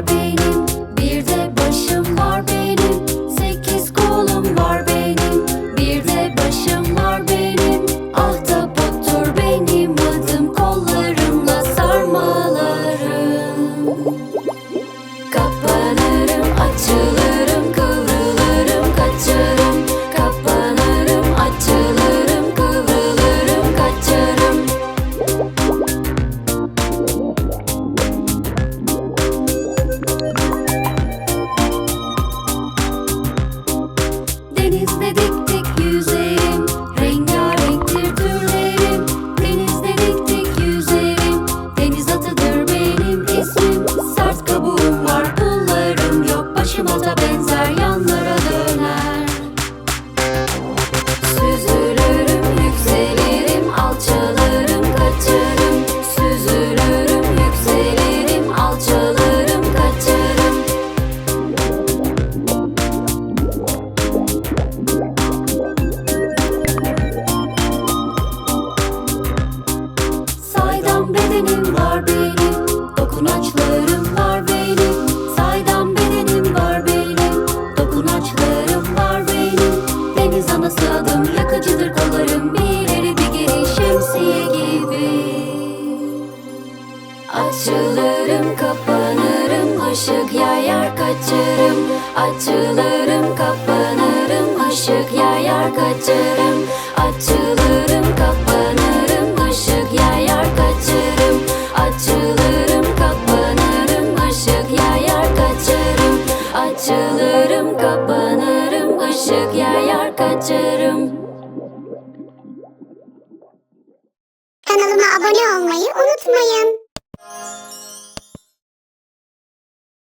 var benim Bir de başım var benim. Sekiz kolum var benim Bir de başım var benim. Ahtapotur benim adım Kollarımla sarmalarım. music. yana sağdım Yakıcıdır kollarım. Bir bir geri şemsiye gibi. Açılırım kapanırım ışık yayar kaçarım Açılırım kapanırım ışık yayar kaçarım Açılırım ışık yayar kaçarım Kanalıma abone olmayı unutmayın.